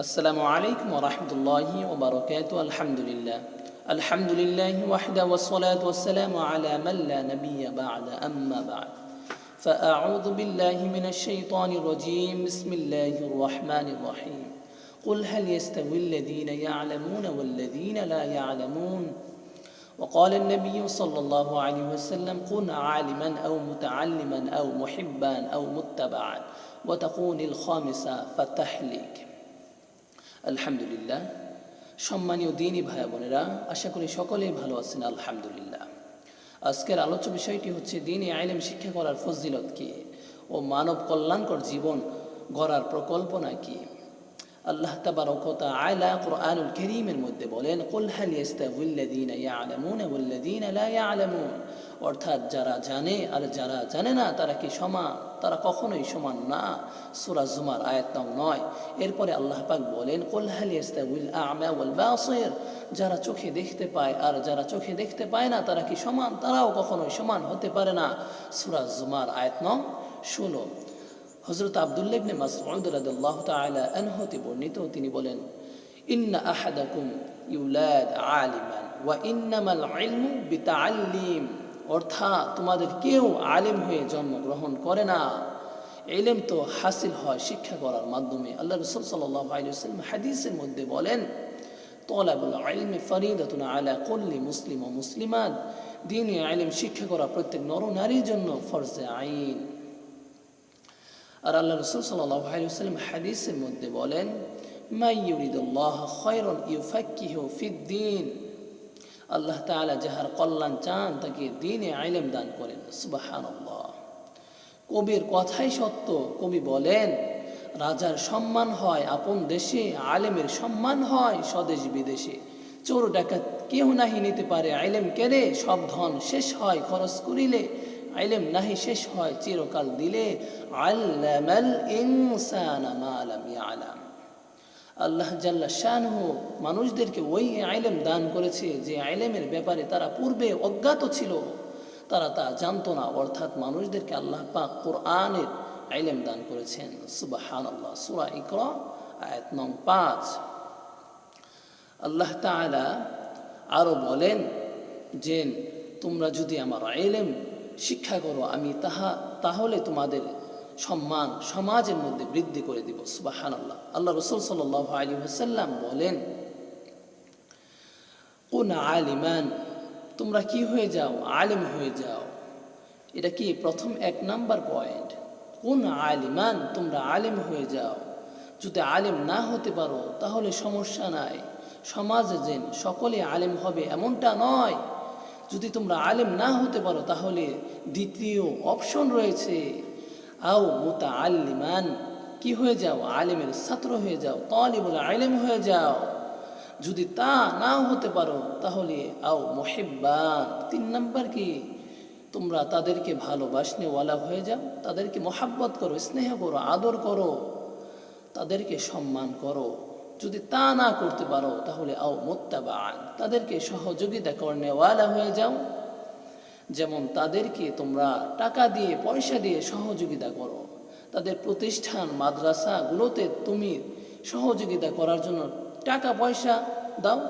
السلام عليكم ورحمة الله وبركاته. الحمد لله. الحمد لله وحده والصلاة والسلام على من لا نبي بعد. أما بعد فأعوذ بالله من الشيطان الرجيم. بسم الله الرحمن الرحيم. قل هل يستوي الذين يعلمون والذين لا يعلمون؟ وقال النبي صلى الله عليه وسلم كن عالما أو متعلما أو محبا أو متبعا وتكون الخامسة فتحلك আলহামদুলিল্লাহ। সম্মানীয় দিনই ভাই বোনেরা, আশা করি সকলেই ভালো আছেন, আলহামদুলিল্লাহ। আজকের আলোচ্য বিষয়টি হচ্ছে দিনই আইলেম শিক্ষা করার ফজিলত কি? ও মানব কল্যাণকর জীবন গড়ার প্রকল্পনা কি? আল্লাহ তাবারকতা আয়লা কোরআনুল করিমের মধ্যে বলেন, কুল হাল ইয়াস্তাউল্লাযীনা ইয়ালামুন ওয়াল্লাযীনা লা ইয়ালামুন? অর্থাৎ যারা জানে আর যারা জানে না, তারা কি সমান? তারা কখনোই সমান না। সূরা জুমার আয়াত নয়। এরপরে আল্লাহ পাক বলেন, কুল হাল ইয়াস্তাউল আ'মা ওয়াল বাসির? যারা চোখে দেখতে পায় আর যারা চোখে দেখতে পায় না, তারা কি সমান? তারাও কখনোই সমান হতে পারে না। সূরা জুমার আয়াত নং ষোলো। হজরত আবদুল্লাহ ইবনে মাসউদ রাদিয়াল্লাহু তাআলা আনহুতে বর্ণিত, তিনি বলেন, ইন্না আহাদাকুম ইউলাদ আলিমান ওয়া ইন্নামাল ইলমু বিতাআল্লিম। অর্থাৎ তোমাদের কেউ আলেম হয়ে জন্মগ্রহণ করে না। এলেম তো হাসিল হয় শিক্ষা করার মাধ্যমে। আল্লাহ রসুল সাল্লাহ আলাইসাল্লাম হাদিসের মধ্যে বলেন, তলাবুল আলমে ফরিদাতুন আলা কল্লি মুসলিম ও মুসলিমাত। দিনে আলেম শিক্ষা করা প্রত্যেক নর নারীর জন্য ফরজে আইন। আর আল্লাহ রসুল সাল্লাম হাদিসের মধ্যে বলেন আল্লাহ তাআলা যাহার কল্যাণ চান, তাকে দিনে আইলেম দান করেন। সুবহানাল্লাহ। কবির কথাই সত্য। কবি বলেন, রাজার সম্মান হয়, আপন দেশে, আলেমের সম্মান হয়, স্বদেশ বিদেশে। চোর ডাকাত কেউ নাহি নিতে পারে, আইলেম কেড়ে সব ধন শেষ হয়, খরচ করিলে আইলেম নাহি শেষ হয় চিরকাল দিলে। আল্লামাল ইনসানা মা লাম ইয়ালাম। আল্লাহ জাল্লা শানহু মানুষদেরকে ওই আইলেম দান করেছে যে আইলেমের ব্যাপারে তারা পূর্বে অজ্ঞাত ছিল। তারা তা জানতো না, অর্থাৎ মানুষদেরকে আল্লাহ পাক কোরআনের আইলেম দান করেছেন। সুবাহান আল্লাহ সুরা ইকরা, আয়াত নং পাঁচ। আল্লাহ তাআলা আরও বলেন যে, তোমরা যদি আমার আইলেম শিক্ষা করো আমি তাহা, তাহলে তোমাদের সম্মান সমাজের মধ্যে বৃদ্ধি করে দিব। সুবাহান আল্লাহ আল্লাহ রসুল সাল আলী হাসাল্লাম বলেন, কোন আলিমান, তোমরা কি হয়ে যাও? আলিম হয়ে যাও। এটা কি প্রথম এক নাম্বার পয়েন্ট? কোন আলিমান, তোমরা আলিম হয়ে যাও। যদি আলিম না হতে পারো, তাহলে সমস্যা নাই। সমাজে যেন সকলে আলিম হবে এমনটা নয়। যদি তোমরা আলেম না হতে পারো, তাহলে দ্বিতীয় অপশন রয়েছে, আও মোতা আলিমান কি হয়ে যাও? আলেমের ছাত্র হয়ে যাও, তলিবুল আলেম হয়ে যাও। যদি তা নাও হতে পারো, তাহলে আও মহেব্বান, তিন নাম্বার কি? তোমরা তাদেরকে ভালোবাসনেওয়ালা হয়ে যাও, তাদেরকে মহাব্বত করো, স্নেহ করো, আদর করো, তাদেরকে সম্মান করো। যদি তা না করতে পারো, তাহলে আও মোত্তাবান তাদেরকে সহযোগিতা করনেওয়ালা হয়ে যাও। যেমন তাদেরকে তোমরা টাকা দিয়ে, পয়সা দিয়ে সহযোগিতা করো। তাদের প্রতিষ্ঠান, মাদ্রাসাগুলোতে তুমি সহযোগিতা করার জন্য টাকা, পয়সা দাও।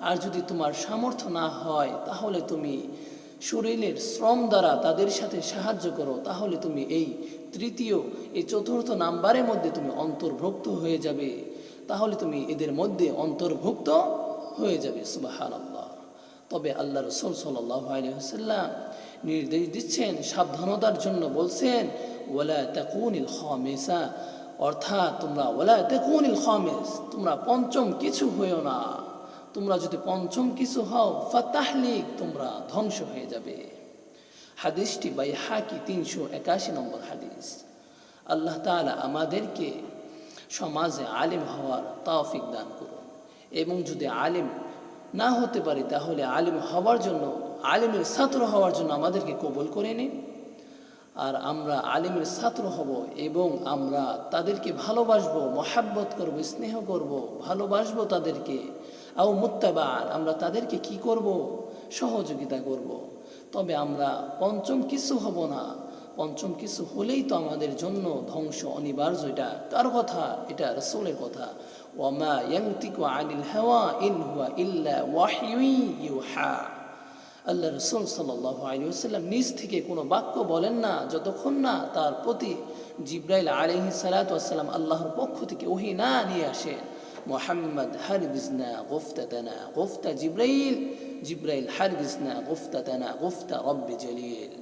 আর যদি তোমার সামর্থ্য না হয়, তাহলে তুমি শরীরের শ্রম দ্বারা তাদের সাথে সাহায্য করো। তাহলে তুমি এই তৃতীয়, এই চতুর্থ নাম্বারের মধ্যে তুমি অন্তর্ভুক্ত হয়ে যাবে। তাহলে তুমি এদের মধ্যে অন্তর্ভুক্ত হয়ে যাবে সুবাহান আল্লাহ তবে আল্লাহ রসুল সাল্লাম নির্দেশ দিচ্ছেন, সাবধানতার জন্য বলছেন ওলা তাকুনিল খামেসা অর্থাৎ তোমরা ওলা তাকুনিল খামেস তোমরা পঞ্চম কিছু হয়েও না। তোমরা যদি পঞ্চম কিছু হও, ফাতাহলিক, তোমরা ধ্বংস হয়ে যাবে। হাদিসটি বাই হাকি তিনশো একাশি নম্বর হাদিস। আল্লাহ তালা আমাদেরকে সমাজে আলিম হওয়ার তাওফিক দান করুন। এবং যদি আলিম না হতে পারি, তাহলে আলিম হওয়ার জন্য, আলিমের ছাত্র হওয়ার জন্য আমাদেরকে কবল করে নিন। আর আমরা আলিমের ছাত্র হব এবং আমরা তাদেরকে ভালোবাসবো, মহাব্বত করব, স্নেহ করব, ভালোবাসবো তাদেরকে। আও মুত্তাবান আমরা তাদেরকে কি করব? সহযোগিতা করব। তবে আমরা পঞ্চম কিছু হব না। পঞ্চম কিছু হলেই তো আমাদের জন্য ধ্বংস, অনিবার্য এটা। কার কথা? এটা রসুলের কথা। ওয়ামা ইয়াংতিকু আনিল হাওয়া ইন হুয়া ইল্লা ওয়াহয়ুই ইউহা। আল্লাহ রসুল সাল্লাহ আলিয়াল্লাম নিজ থেকে কোনো বাক্য বলেন না, যতক্ষণ না তার প্রতি জিব্রাইল আলহি সালাতাম আল্লাহর পক্ষ থেকে ওহি না নিয়ে আসেন মোহাম্মদ হার বিজনা গোফতানা গোফতা জিব্রাইল জিব্রাইল হার বিজনা গোফতানা গোফতা রব্বে জলিল।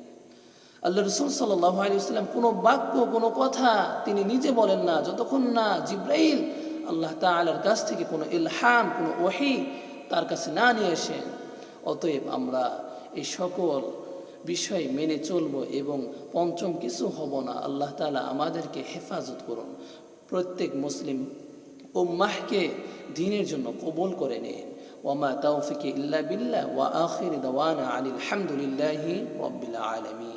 আল্লাহ রসুল সাল্লাহ আলিয়াল্লাম কোনো বাক্য, কোনো কথা তিনি নিজে বলেন না। যতক্ষণ না জিব্রাইল আল্লাহ তালার কাছ থেকে কোনো ইলহাম, কোনো ওহি তার কাছে না নিয়ে আসেন অতএব আমরা এই সকল বিষয় মেনে চলব এবং পঞ্চম কিছু হব না। আল্লাহ তালা আমাদেরকে হেফাজত করুন। প্রত্যেক মুসলিম উম্মাহকে দিনের জন্য কবল করে নিন। ওয়ামা তৌফিকে ইল্লা বিল্লাহ ওয়া আখির দাওয়ানা আনিল হামদুলিল্লাহি রব্বিল আলামিন।